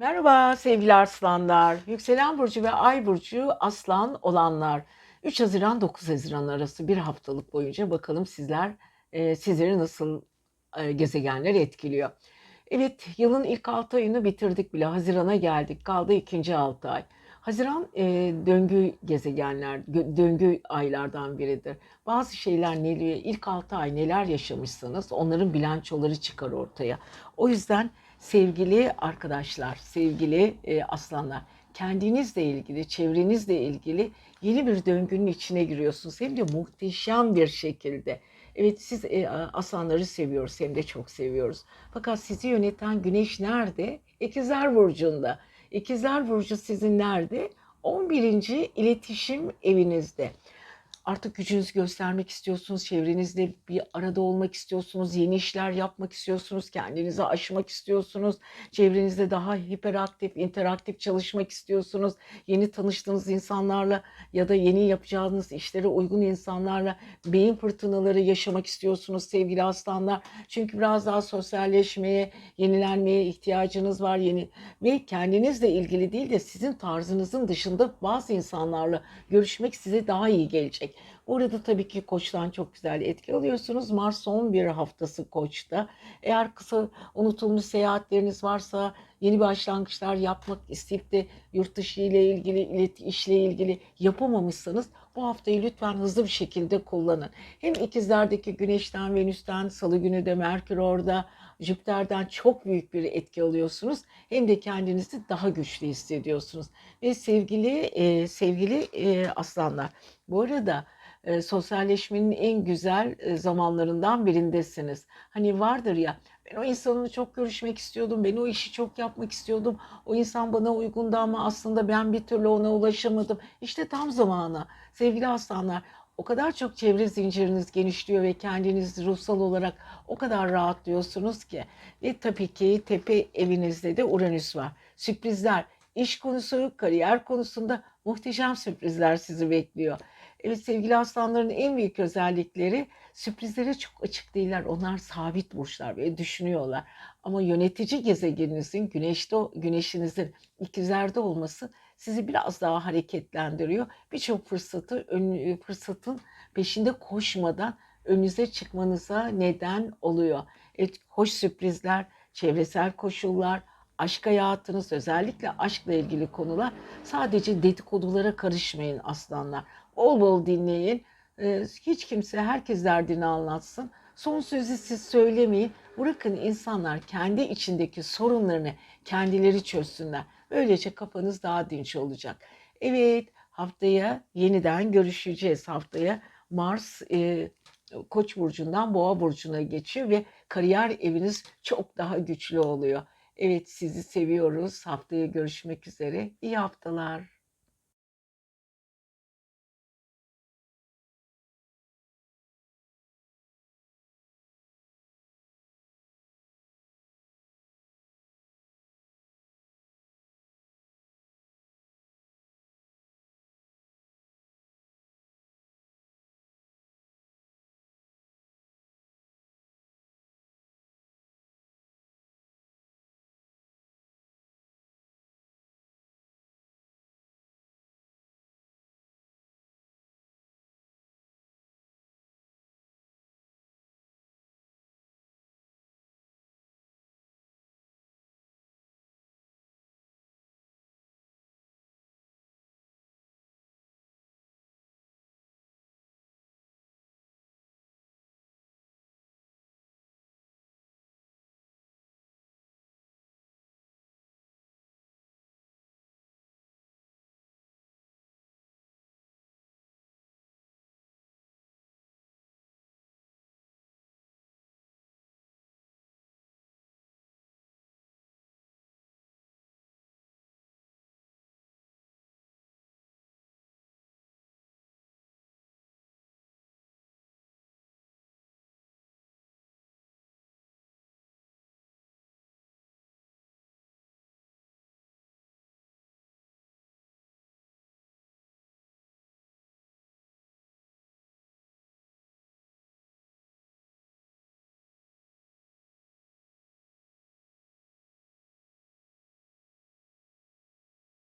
Merhaba sevgili aslanlar. Yükselen burcu ve ay burcu aslan olanlar. 3 Haziran 9 Haziran arası bir haftalık boyunca bakalım sizler e, sizleri nasıl e, gezegenler etkiliyor. Evet yılın ilk 6 ayını bitirdik bile. Haziran'a geldik. Kaldı ikinci 6 ay. Haziran e, döngü gezegenler, döngü aylardan biridir. Bazı şeyler neler, ilk 6 ay neler yaşamışsanız onların bilançoları çıkar ortaya. O yüzden sevgili arkadaşlar, sevgili e, aslanlar, kendinizle ilgili, çevrenizle ilgili yeni bir döngünün içine giriyorsunuz. Hem de muhteşem bir şekilde. Evet siz e, aslanları seviyoruz hem de çok seviyoruz. Fakat sizi yöneten güneş nerede? İkizler Burcu'nda. İkizler Burcu sizin nerede? 11. iletişim evinizde. Artık gücünüzü göstermek istiyorsunuz, çevrenizle bir arada olmak istiyorsunuz, yeni işler yapmak istiyorsunuz, kendinizi aşmak istiyorsunuz, çevrenizde daha hiperaktif, interaktif çalışmak istiyorsunuz, yeni tanıştığınız insanlarla ya da yeni yapacağınız işlere uygun insanlarla beyin fırtınaları yaşamak istiyorsunuz sevgili aslanlar. Çünkü biraz daha sosyalleşmeye, yenilenmeye ihtiyacınız var. Yeni ve kendinizle ilgili değil de sizin tarzınızın dışında bazı insanlarla görüşmek size daha iyi gelecek. Orada tabii ki koçtan çok güzel etki alıyorsunuz. Mars 11 haftası koçta. Eğer kısa unutulmuş seyahatleriniz varsa yeni başlangıçlar yapmak isteyip de yurt dışı ile ilgili, işle ilgili yapamamışsanız bu haftayı lütfen hızlı bir şekilde kullanın. Hem ikizlerdeki Güneş'ten, Venüs'ten, Salı günü de Merkür orada, Jüpiter'den çok büyük bir etki alıyorsunuz. Hem de kendinizi daha güçlü hissediyorsunuz. Ve sevgili e, sevgili e, aslanlar, bu arada e, sosyalleşmenin en güzel e, zamanlarından birindesiniz. Hani vardır ya ben o insanla çok görüşmek istiyordum, ben o işi çok yapmak istiyordum. O insan bana uygundu ama aslında ben bir türlü ona ulaşamadım. İşte tam zamanı. Sevgili aslanlar, o kadar çok çevre zinciriniz genişliyor ve kendiniz ruhsal olarak o kadar rahatlıyorsunuz ki. Ve tabii ki tepe evinizde de Uranüs var. Sürprizler, iş konusu, kariyer konusunda muhteşem sürprizler sizi bekliyor. Evet sevgili aslanların en büyük özellikleri sürprizlere çok açık değiller. Onlar sabit burçlar ve düşünüyorlar. Ama yönetici gezegeninizin güneşte güneşinizin ikizlerde olması sizi biraz daha hareketlendiriyor. Birçok fırsatı ön- fırsatın peşinde koşmadan önünüze çıkmanıza neden oluyor. Evet, hoş sürprizler, çevresel koşullar, aşk hayatınız, özellikle aşkla ilgili konular sadece dedikodulara karışmayın aslanlar. Bol bol dinleyin. Ee, Hiç kimse herkes derdini anlatsın. Son sözü siz söylemeyin. Bırakın insanlar kendi içindeki sorunlarını kendileri çözsünler. Böylece kafanız daha dinç olacak. Evet, haftaya yeniden görüşeceğiz. Haftaya Mars e, Koç burcundan Boğa burcuna geçiyor ve kariyer eviniz çok daha güçlü oluyor. Evet, sizi seviyoruz. Haftaya görüşmek üzere. İyi haftalar.